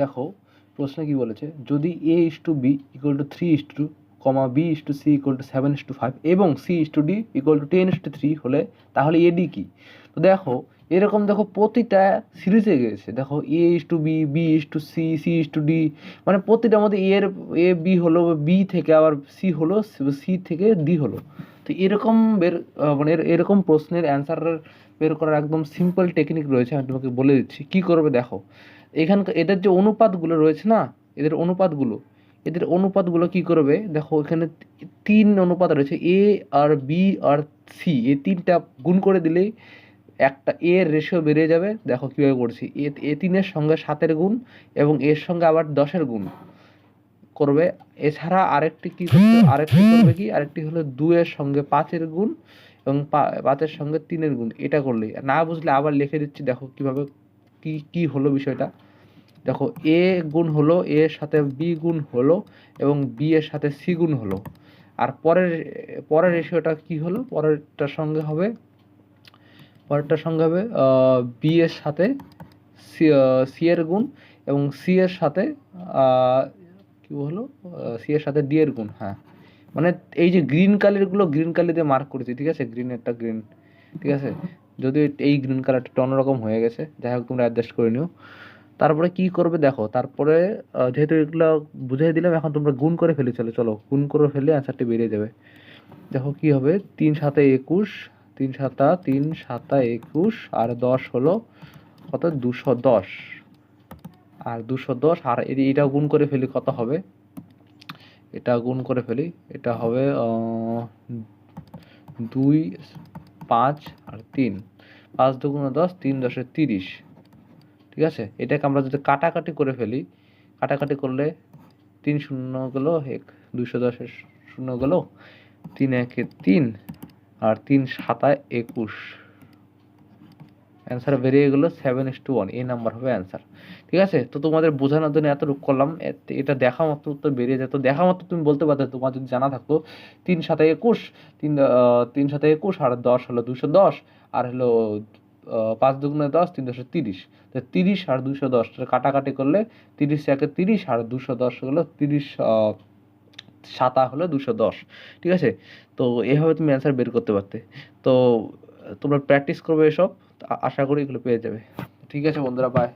দেখো, প্রশ্নে কি বলেছে? যদি A is to B equal to three is to comma B is to C equal to seven is to five এবং C is to D equal to ten is to three হলে তাহলে এডি কি? তো দেখো, এরকম দেখো প্রতিটা সিরিজে গেছে দেখো A is to B B is to C C is to D মানে প্রতিটার মধ্যে এর এ বি হলো বি থেকে আবার সি হলো সি থেকে ডি হলো। তো এরকম বের মানে এর- এরকম প্রশ্নের অ্যান্সার বের করার একদম সিম্পল টেকনিক রয়েছে। আমি তোমাকে বলে দিচ্ছি। কী করবে দেখো? এখানকার, এদের যে অনুপাতগুলো রয়েছে না, এদের অনুপাতগুলো এদের অনুপাতগুলো কি করবে? দেখো, এখানে তিন অনুপাত রয়েছে এ আর বি আর সি এই তিনটা গুণ করে দিলেই একটা এ এর রেশিও বেড়ে যাবে। দেখো কীভাবে করছি, এ এ তিনের সঙ্গে সাতের গুণ এবং এর সঙ্গে আবার দশের গুণ করবে। এছাড়া আরেকটি কি করবে, আরেকটি করবে কি? আরেকটি হলো দুইয়ের সঙ্গে পাঁচের গুণ এবং পাঁচের সঙ্গে তিনের গুণ। এটা করলেই না বুঝলে আবার লিখে দিচ্ছি, দেখো কীভাবে, কি কি হলো বিষয়টা। দেখো এ গুণ হলো এ এর সাথে বি গুণ হলো এবং বি এর সাথে সি গুণ হলো। আর পরের পরের রেশিওটা কি হলো? পরেরটার সঙ্গে হবে, পরেরটার সঙ্গে হবে বি এর সাথে সি এর গুণ এবং সি এর সাথে কি হলো? সি এর সাথে ডি এর গুণ হ্যাঁ। মানে এই যে গ্রিন কালারগুলো গ্রিন কালার দিয়ে মার্ক করেছি, ঠিক আছে? গ্রিন একটা গ্রিন ঠিক আছে? যদিও এই গ্রিন কালারটা অন্যরকম হয়ে গেছে, যাই হোক, তোমরা অ্যাডজাস্ট করে নিও। তারপরে কি করবে দেখো, তারপরে যেহেতু এগুলো বুঝিয়ে দিলাম, এখন তোমরা গুণ করে ফেলে চলো চলো, গুণ করে ফেলে অ্যান্সারটি বেরিয়ে যাবে। দেখো কি হবে, তিন সাতে একুশ, তিন সাতা তিন সাতা একুশ, আর দশ হলো কত? দুশো দশ। আর দুশো দশ, আর এটা গুণ করে ফেলি কত হবে? এটা গুণ করে ফেলি, এটা হবে দুই, পাঁচ, আর তিন। পাঁচ দুগুণে দশ, তিন দশে তিরিশ। ঠিক আছে? এটাকে আমরা যদি কাটাকাটি করে ফেলি, কাটাকাটি করলে তিন শূন্য গেলো, এক, দুইশো দশের শূন্য গেলো, তিন একে তিন, আর তিন সাতায় একুশ। অ্যান্সার বেরিয়ে গেলো সেভেন ইস টু ওয়ান এই নাম্বার হবে অ্যান্সার ঠিক আছে? তো তোমাদের বোঝানোর জন্য এত এতটুকু করলাম এটা দেখা মাত্র উত্তর বেরিয়ে যেত দেখা মাত্র তুমি বলতে পারতে, তোমার যদি জানা থাকতো, তিন সাথে একুশ, তিন তিন সাথে একুশ, আর দশ হলো দুশো দশ, আর হলো পাঁচ দুগুণে দশ, তিন দশে তিরিশ। তিরিশ আর দুশো দশ কাটাকাটি করলে তিরিশ একে তিরিশ আর দুশো দশ হলো তিরিশ সাতা হলো দুশো দশ। ঠিক আছে? তো এভাবে তুমি অ্যান্সার বের করতে পারতে। তো তোমরা প্র্যাকটিস করবে এসব আশা করি এগুলো পেয়ে যাবে। ঠিক আছে বন্ধুরা বাই